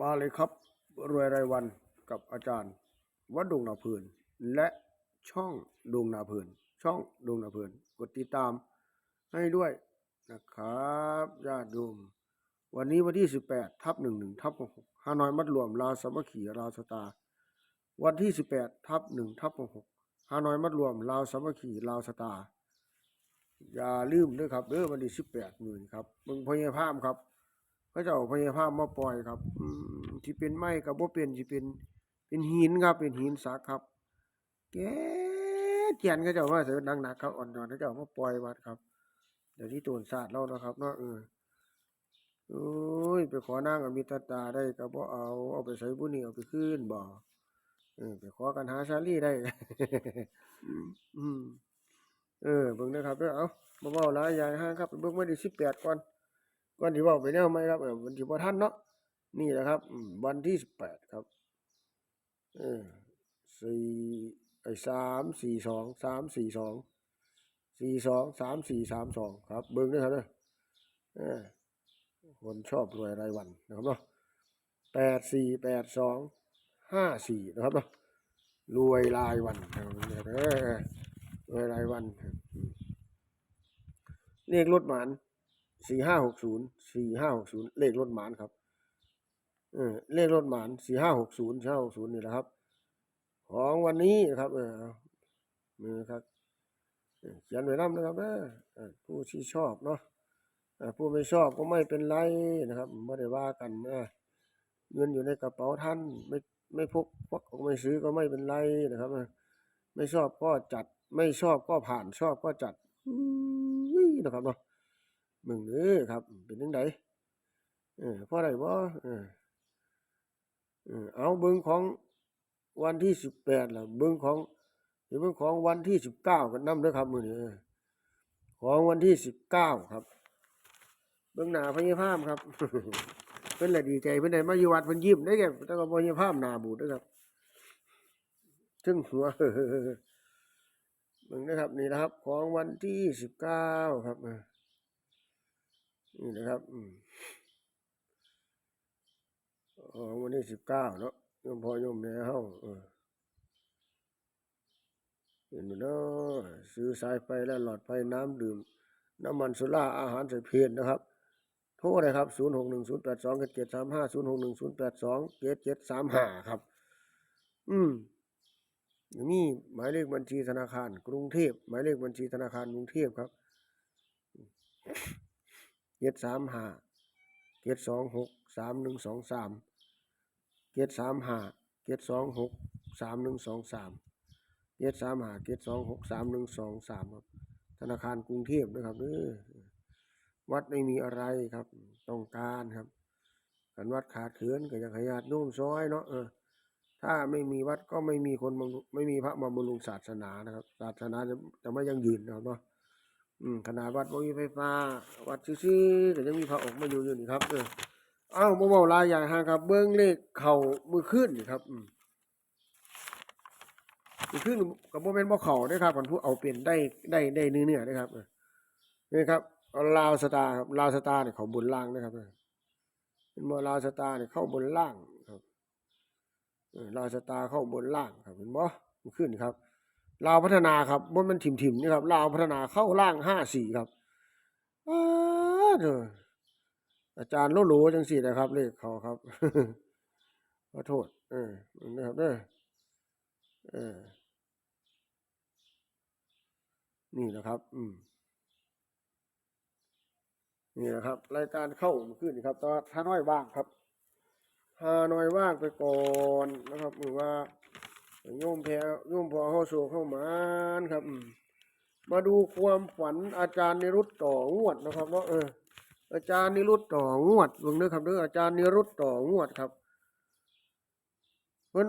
มาเลยครับ รวยรายวันกับอาจารย์ วัดดวงนาเพลินและช่องดวงนาเพลินช่องดวงนาเพลินกดติดตามให้ด้วยนะครับญาติโยมวันนี้วันที่ 18ทับ11ทับ6ฮานอยมัดรวมลาวสมัคคีลาวสตา วันที่ 18ทับ1ทับ6ฮานอยมัดรวมลาวสมัคคีลาวสตา อย่าลืมด้วยครับเด้อวันที่18หมื่นครับเบิ่งพยาภาพครับ เขาเจ้าพยาภาพมาปล่อยครับที่เป็นไม้กับบ่เป็นที่เป็นเป็นหินครับเป็นหินสักครับแกเจียนเขาเจ้ามาเสือหนักครับอ่อนๆเขาเจ้ามาปล่อยวัดครับเดี๋ยวที่โตนศาสตร์เราแล้วครับเนาะเออโอ้ยไปขอนางอมิตตาได้ก็บ่เอาเอาไปใส่บุญนี่เอาไปคืนบ่เออไปขอกันหาชาลี่ได้อืมเออเบิ่งนะครับเด้อเอาบ่เว้าหลายยางห้างครับไปเบิ่งวันที่18ก่อน ก่อนที่ว่าไปแนวไหมครับเออวันที่บ่ทันเนาะนี่แหละครับ วันที่สิบแปดครับเออสี่ไอ้สามสี่สองสามสี่สองสี่สองสามสี่สามสองครับ เบิ่งด้วยครับเด้อเออคนชอบรวยรายวันนะครับเนาะแปดสี่แปดสองห้าสี่นะครับเนาะรวยรายวันนะครับเออรวยรายวันครับอืมเลขรถหมาน สี่ห้าหกศูนย์สี่ห้าหกศูนย์เลขรถหมานครับเออเลขรถหมานสี่ห้าหกศูนย์สี่ห้าหกศูนย์นี่แหละครับ ของวันนี้นะครับ เออมือครับเขียนไว้น้ำนะครับเออเออผู้ที่ชอบเนาะผู้ไม่ชอบก็ไม่เป็นไรนะครับไม่ได้ว่ากันนะเงินอยู่ในกระเป๋าท่านไม่ไม่พกพกก็ไม่ซื้อก็ไม่เป็นไรนะครับไม่ชอบก็จัด ไม่ชอบก็ผ่านชอบก็จัดอุ้ยนะครับเนาะ มึงเด้อครับ เป็นจังไดเออพอได้บ่เออเอาเบิ่งของวันที่สิบแปดล่ะเบิ่งของเดี๋ยวเบิ่งของวันที่สิบเก้ากันนำเด้อครับมื้อนี้ของวันที่สิบเก้าครับ เบิ่งหน้าพญาภาพครับเพิ่นละไรดีใจเพิ่นได้มาอยู่วัดเพิ่นยิ้มได้แก่แต่ก็พญาภาพหน้าบูดเด้อครับถึงหัวเบิ่งนะครับนี่นะครับ ของวันที่สิบเก้าครับอ นี่นะครับอ๋อวันที่สิบเก้าเนาะยมพ่อยมแม่เฮาเออเห็นเนาะซื้อสายไฟและหลอดไฟน้ำดื่ม น้ำมันโซล่าอาหารใส่เพลนนะครับ โทรเลยครับ 0 6 1 0 8 2 7 7 3 5 0 6 1 0 8 2 7 7 3 5 ครับ อืมอย่างนี้หมายเลขบัญชีธนาคาร กรุงเทพหมายเลขบัญชีธนาคารกรุงเทพครับ เจ็ดสามห้าเจ็ดสองหกสามหนึ่งสองสามเจ็ดสามห้าเจ็ดสองหกสามหนึ่งสองสามเจ็ดสามห้าเจ็ดสองหกสามหนึ่งสองสามครับธนาคารกรุงเทพนะครับเออวัดไม่มีอะไรครับ ต้องการครับกันวัดขาดเขินก็อยากให้ญาติโยมซ้อยเนาะเออถ้าไม่มีวัดก็ไม่มีคนไม่มีพระมาบำรุงศาสนานะครับ ศาสนาจะจะไม่ยังยืนนะครับเนาะ อืมขนาดวัดบ่มีไฟฟ้า วัดซื่อๆก็ยังมีพระออกมาอยู่อยู่นี่ครับเออเอ้าบ่เว้าลายอย่างฮะครับ เบิ่งเลขเข้ามือขึ้นนี่ครับ อืมมือขึ้นก็บ่แม่นบ่เข้าเด้อครับคันผู้เอาเป็นได้ได้ได้เนื้อเนื้อเด้ครับนี่ครับลาวสตาร์ครับลาวสตาร์นี่ยเขาบนล่างนะครับเป็นบ่ลาวสตาร์นี่ยเข้าบนล่างครับลาวสตาร์เข้าบนล่างครับเห็นบ่มือขึ้นครับ ลาวพัฒนาครับบนมันถิ่มๆนี่ครับลาวพัฒนาเข้าล่างห้าสี่ครับอาอาจารย์โลโลจังสี่นะครับเลขเขาครับขอโทษ เออนะครับเด้อเออ นี่นะครับ อืมนี่นะครับ รายการเข้าขึ้นนะครับตอนถ้าน้อยว่างครับถ้าน้อยว่างไปก่อนนะครับหรือว่า โยมแพรโยมพอเข้าสู่เข้ามานครับมาดูความฝันอาจารย์นิรุตต่องวดนะครับเนาะเออ อาจารย์นิรุตต่องวดเบิ่งเด้อครับเด้ออาจารย์นิรุตต่องวดครับเพิ่น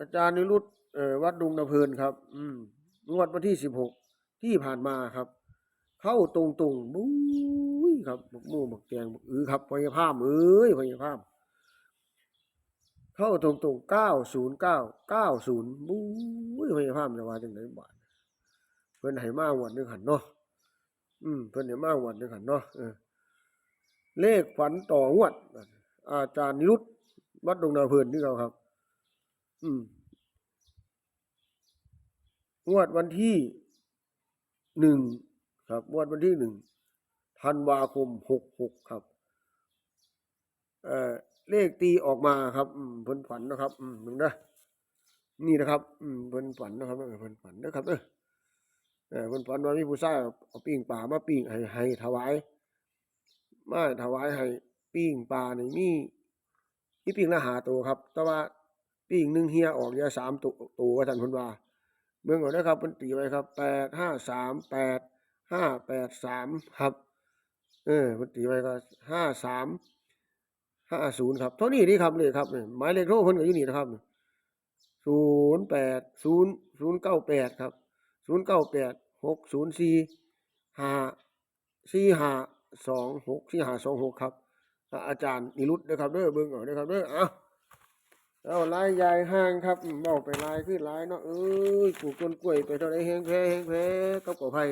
อาจารย์นิรุตเอ่อวัดดุงนาเพลินครับ อืมงวดวันที่สิบหกที่ผ่านมาครับ เข้าตรงตรงบุ้ยครับบักมูบักแกงบักอือครับพยาภาพเอ้ยพยาภาพ เข้าตรงตรงเก้าศูนย์เก้าเก้าศูนย์บุ้ยพยาภาพจะว่าจังไหนบาทเพิ่นให้มาหวดหนึงหันเนาะอืมเพิ่นให้มาหวดหนึงหันเนาะเออเลขฝันต่องวด อาจารย์นิรุตวัดดงนาเพลินที่เราครับ อืมงวดวันที่หนึ่งครับงวดวันที่หนึ่งธันวาคมหกหกครับ เอ่อ เลขตีออกมาครับอืมเพิ่นฝันนะครับ อืมหนึ่งนะนี่นะครับ อืมเพิ่นฝันนะครับเออเพิ่นฝันนะครับเออเออเพิ่นฝันว่ามีผู้ชายเอาปิ้งปลามาปิ้งให้ให้ถวายมาถวายให้ปิ้งปลานี่มีมีปิ้งละหาตัวครับ แต่ว่าปิ้งหนึ่งเฮียออกเหลือสามตัวตัวท่านเพิ่นว่าเบิ่งเอาเด้อครับเพิ่นตีไว้ครับแปดห้าสามแปดห้าแปดสามครับ เออเพิ่นตีไว้ก็ห้าสาม ห้าศูนย์ครับเท่านี้นี่ครับเลยครับนี่หมายเลขโทรเพิ่นก็อยู่นี่นะครับศูนย์แปดศูนย์ศูนย์เก้าแปดครับศูนย์เก้าแปดหกศูนย์สี่ห้าสี่ห้าสองหกสี่ห้าสองหกครับ อาจารย์นิรุตนะครับเด้อเบิ่งเอาเด้อครับเด้อเอาเอาลายใหญ่ห้างครับอืมเอาไปลายขึ้นลายเนาะเอ้ยปลูกต้นกล้วยไปเท่าไรแห้งแพ้แห้งแพ้กับกอไผ่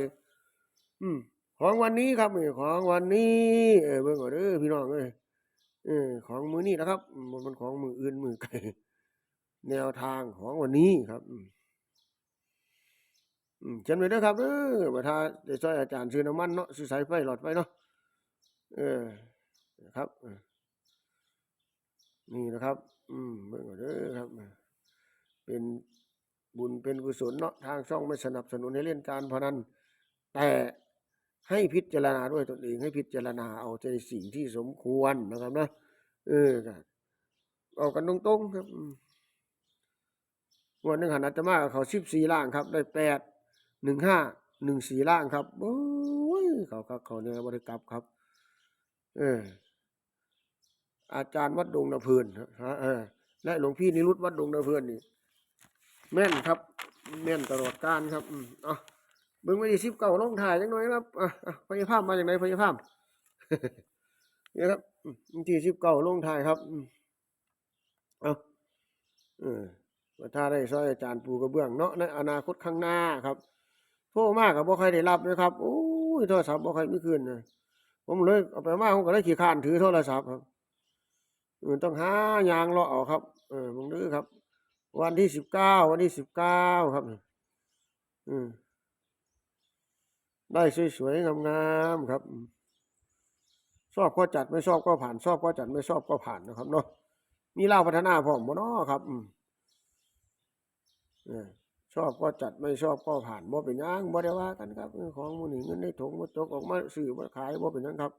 อืมของวันนี้ครับนี่ของวันนี้ เออเบิ่งเอาเด้อพี่น้องเอ้ย เออของมือนี้นะครับอืมบ่มันของมืออื่นมือไกลแนวทางของวันนี้ครับอืมเขียนไว้ด้อครับเด้อว่าถ้าจะช่วยอาจารย์ซื้อน้ำมันเนาะซื้อสายไฟหลอดไฟเนาะเออครับนี่นะครับ อืมเบิ่งเอาเด้อครับ เป็นบุญเป็นกุศลเนาะทางช่องไม่สนับสนุนให้เล่นการพนันแต่ ให้พิจารณาด้วยตนเอง ให้พิจารณาเอาใจสิ่งที่สมควรนะครับนะเออก็เอากันตรงๆครับวันหนึ่งหันอาตมาเขาสิบสี่ล่างครับ ได้แปดหนึ่งห้าหนึ่งสี่ล่างครับโอ้ยเขาเขาเขาเนี่ยบริกรรมครับ เออ อาจารย์วัดดงนาเพลินฮะเออและหลวงพี่นิรุตวัดดงนาเพลินนี่แม่นครับ แม่นตลอดการครับ อืมอะ เบิ่งไว้ที่สิบเก้าลงถ่ายจังหน่อยครับอะพยาภาพมาจากไหนพยาภาพเนี่ยครับมวันที่สิบเก้าลงถ่ายครับเอาเออว่าถ้าได้ซอยอาจารย์ปูกระเบื้องเนาะในอนาคตข้างหน้าครับโทรมากกับบ่ใครได้รับนะครับโอ้ยโทรศัพท์บ่ใครไม่คืนนะผมเลยเอาไปมาผมก็เลยขี้ข้านถือโทรศัพท์ครับเออต้องหายางเลาะเอาครับเออมึงดื้อครับ วันที่สิบเก้าวันที่สิบเก้าครับอืม ได้สวยๆงามๆครับชอบก็จัดไม่ชอบก็ผ่านชอบก็จัดไม่ชอบก็ผ่านนะครับเนาะมีเล่าพัฒนาพร้อมบ่เนาะครับชอบก็จัดไม่ชอบก็ผ่านบ่เป็นยังบ่ได้ว่ากันครับของมูนี่เงินในถุงมาตกออกมาซื้อมาขายบ่เป็นหยังครับ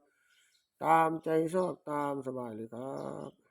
ตามใจชอบตามสบายเลยครับ